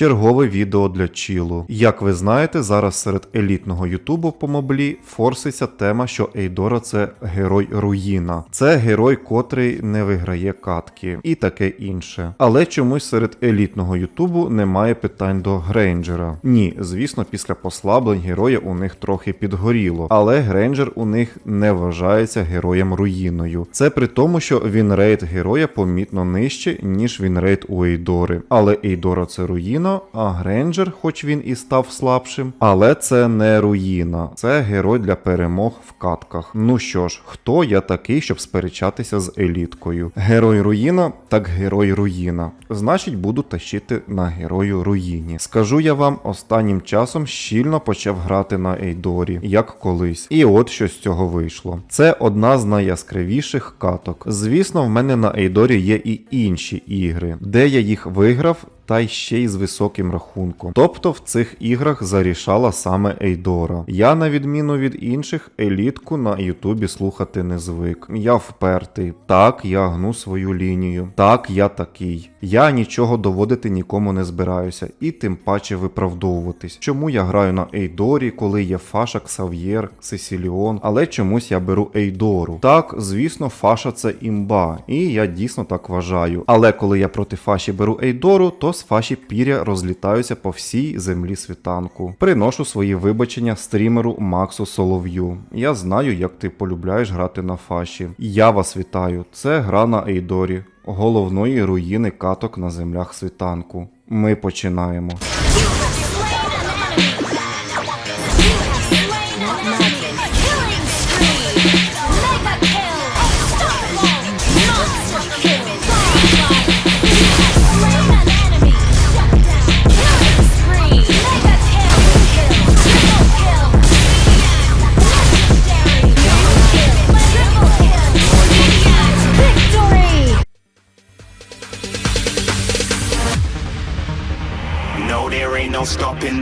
Чергове відео для чілу. Як ви знаєте, зараз серед елітного ютубу по моблі форситься тема, що Ейдора це герой руїна. Це герой, котрий не виграє катки і таке інше. Але чомусь серед елітного ютубу немає питань до Грейнджера. Ні, звісно, після послаблень героя у них трохи підгоріло, але Грейнджер у них не вважається героєм руїною. Це при тому, що вінрейт героя помітно нижче, ніж вінрейт у Ейдори. Але Ейдора це руїна, а Грейнджер, хоч він і став слабшим, але це не руїна, це герой для перемог в катках. Ну що ж, хто я такий, щоб сперечатися з еліткою? Герой руїна, так герой руїна. Значить, буду тащити на герою руїні. Скажу я вам, останнім часом щільно почав грати на Ейдорі, як колись. І от що з цього вийшло. Це одна з найяскравіших каток. Звісно, в мене на Ейдорі є і інші ігри, де я їх виграв. Та й ще й з високим рахунком. Тобто в цих іграх зарішала саме Ейдора. Я, на відміну від інших, елітку на Ютубі слухати не звик. Я впертий. Так, я гну свою лінію. Так, я такий. Я нічого доводити нікому не збираюся, і тим паче виправдовуватись. Чому я граю на Ейдорі, коли є Фаша, Ксав'єр, Сесіліон, але чомусь я беру Ейдору. Так, звісно, Фаша це імба, і я дійсно так вважаю. Але коли я проти Фаші беру Ейдору, то з Фаші пір'я розлітаються по всій землі світанку. Приношу свої вибачення стрімеру Максу Солов'ю. Я знаю, як ти полюбляєш грати на Фаші. Я вас вітаю. Це гра на Ейдорі, головної руїни каток на землях світанку. Ми починаємо.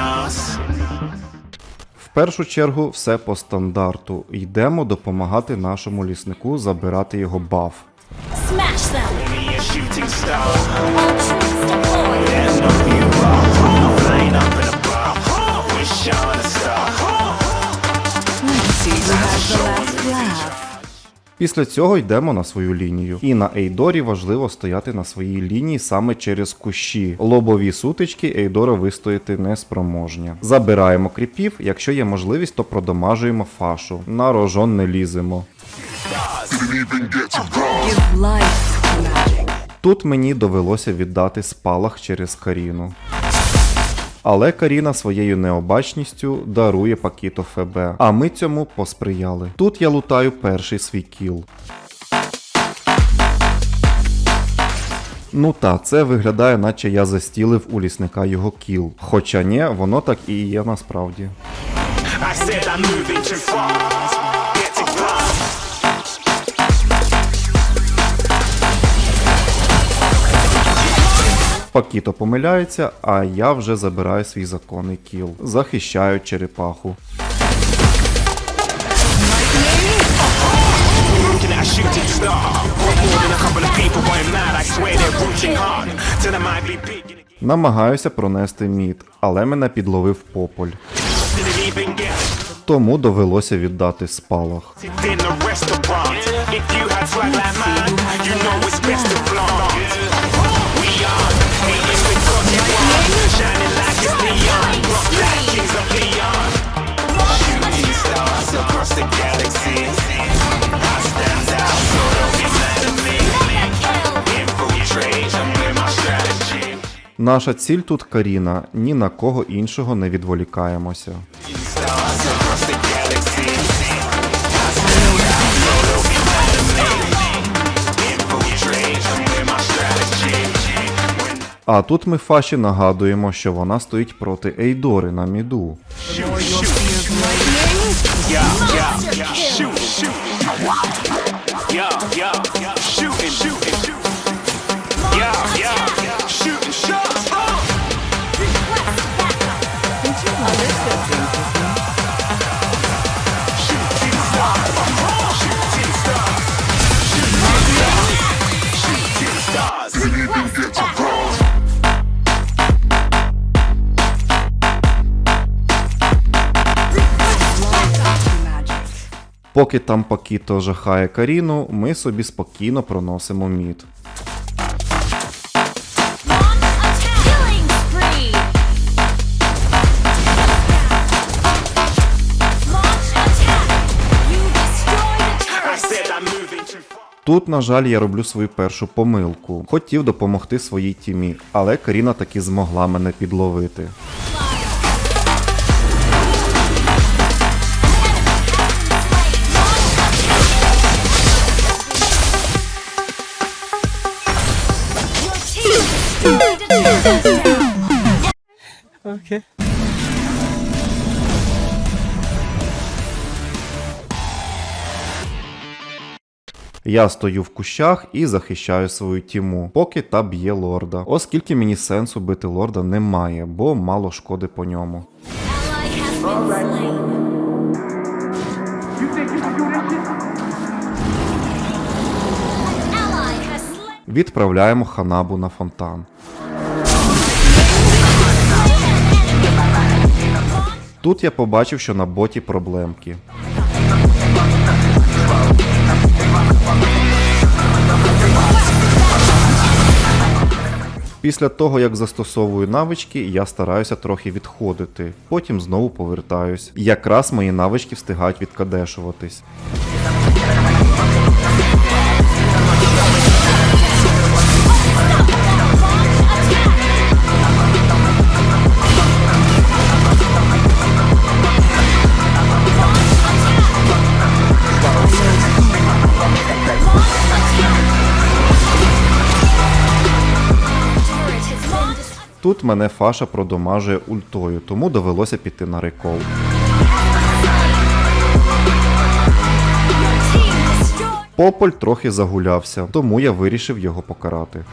Us. В першу чергу все по стандарту. Йдемо допомагати нашому ліснику забирати його баф. Smash them! Після цього йдемо на свою лінію. І на Ейдорі важливо стояти на своїй лінії саме через кущі. Лобові сутички Ейдора вистояти не спроможня. Забираємо кріпів, якщо є можливість, то продамажуємо фашу. На рожон не ліземо. Тут мені довелося віддати спалах через Каріну. Але Каріна своєю необачністю дарує Пакіто ФБ, а ми цьому посприяли. Тут я лутаю перший свій кіл. Ну та, це виглядає, наче я застілив у лісника його кіл. Хоча ні, воно так і є насправді. I said I'm Пакіто помиляється, а я вже забираю свій законний кіл. Захищаю черепаху. Намагаюся пронести мід, але мене підловив пополь. Тому довелося віддати спалах. Наша ціль тут Каріна, ні на кого іншого не відволікаємося. А тут ми Фаші нагадуємо, що вона стоїть проти Ейдори на міду. Поки там Пакіто жахає Каріну, ми собі спокійно проносимо мід. Тут, на жаль, я роблю свою першу помилку. Хотів допомогти своїй тімі, але Каріна таки змогла мене підловити. Okay. Я стою в кущах і захищаю свою тіму, поки та б'є лорда. Оскільки мені сенсу бити лорда немає, бо мало шкоди по ньому. Відправляємо ханабу на фонтан. Тут я побачив, що на боті проблемки. Після того, як застосовую навички, я стараюся трохи відходити, потім знову повертаюсь. Якраз мої навички встигають відкадешуватись. Тут мене Фаша продомажує ультою, тому довелося піти на рекол. Пополь трохи загулявся, тому я вирішив його покарати.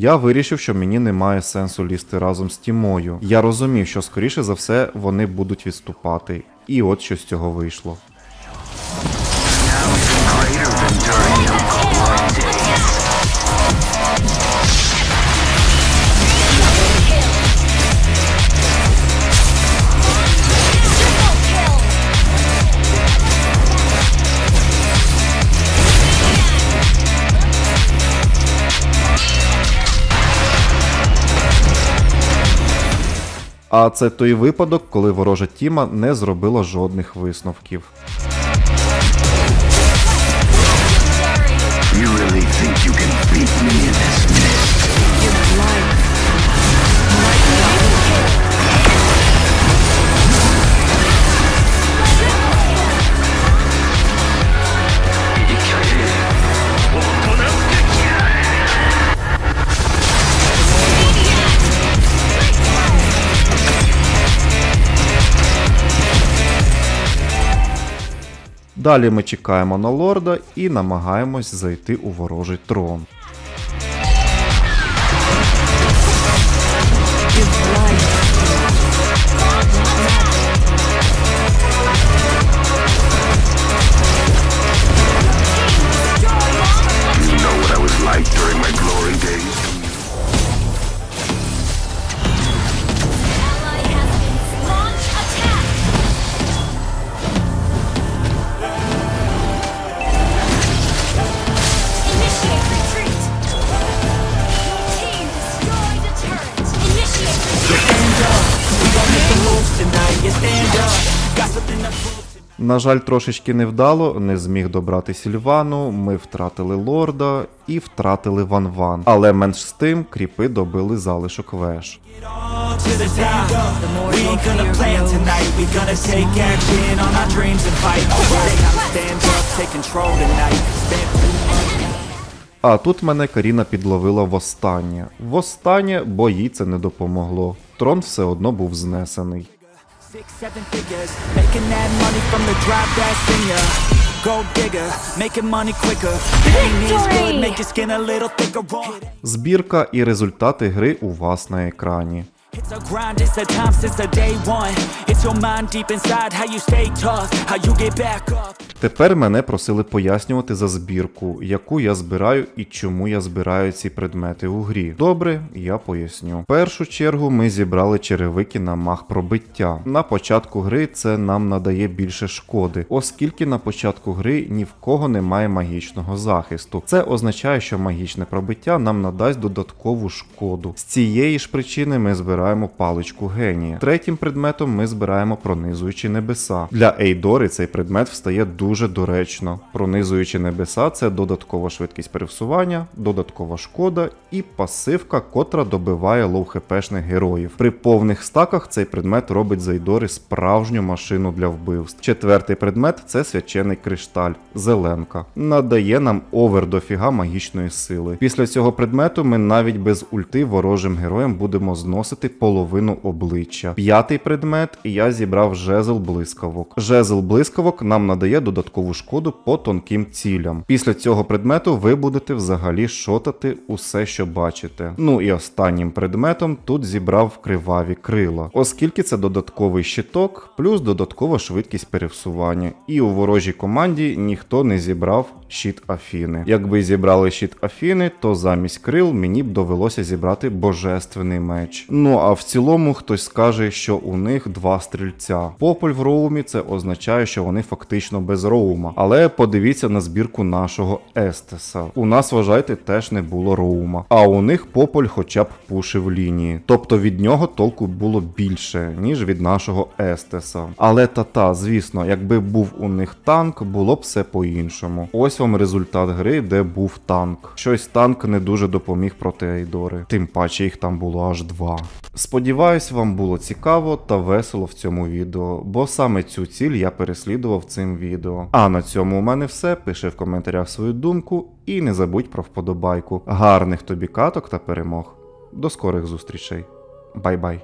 Я вирішив, що мені немає сенсу лізти разом з Тімою. Я розумів, що скоріше за все вони будуть відступати. І от що з цього вийшло. А це той випадок, коли ворожа Тіма не зробила жодних висновків. You really think you can beat me in Далі ми чекаємо на лорда і намагаємось зайти у ворожий трон. На жаль, трошечки невдало, не зміг добрати Сільвану, ми втратили лорда і втратили Ван Ван. Але менш з тим кріпи добили залишок веш. А тут мене Каріна підловила востаннє. Востаннє, бо їй це не допомогло. Трон все одно був знесений. Збірка і результати гри у вас на екрані. It's a grind, it's a time since the day one. It's your mind deep inside, how you stay tough, how you get back up. Тепер мене просили пояснювати за збірку, яку я збираю і чому я збираю ці предмети у грі. Добре, я поясню. В першу чергу ми зібрали черевики на мах пробиття. На початку гри це нам надає більше шкоди, оскільки на початку гри ні в кого немає магічного захисту. Це означає, що магічне пробиття нам надасть додаткову шкоду. З цієї ж причини ми збираємо паличку генія. Третім предметом ми збираємо пронизуючі небеса. Для Ейдори цей предмет встає дуже доречно. Пронизуючі небеса це додаткова швидкість пересування, додаткова шкода і пасивка, котра добиває лоу-хпшних героїв. При повних стаках цей предмет робить з Ейдори справжню машину для вбивств. Четвертий предмет це свячений кришталь, зеленка. Надає нам овер дофіга магічної сили. Після цього предмету ми навіть без ульти ворожим героям будемо зносити половину обличчя. П'ятий предмет я зібрав жезл блискавок. Жезл блискавок нам надає додаткову шкоду по тонким цілям. Після цього предмету ви будете взагалі шотати усе, що бачите. Ну і останнім предметом тут зібрав криваві крила, оскільки це додатковий щиток, плюс додаткова швидкість пересування. І у ворожій команді ніхто не зібрав щит Афіни. Якби зібрали щит Афіни, то замість крил мені б довелося зібрати божественний меч. Ну а в цілому хтось скаже, що у них два стрільця. Пополь в роумі це означає, що вони фактично без роума. Але подивіться на збірку нашого Естеса. У нас, вважайте, теж не було роума. А у них пополь хоча б пушив лінії. Тобто від нього толку було більше, ніж від нашого Естеса. Але та-та, звісно, якби був у них танк, було б все по-іншому. Ось вам результат гри, де був танк. Щось танк не дуже допоміг проти Ейдори. Тим паче їх там було аж два. Сподіваюсь, вам було цікаво та весело в цьому відео, бо саме цю ціль я переслідував цим відео. А на цьому у мене все. Пиши в коментарях свою думку і не забудь про вподобайку. Гарних тобі каток та перемог. До скорих зустрічей. Бай-бай.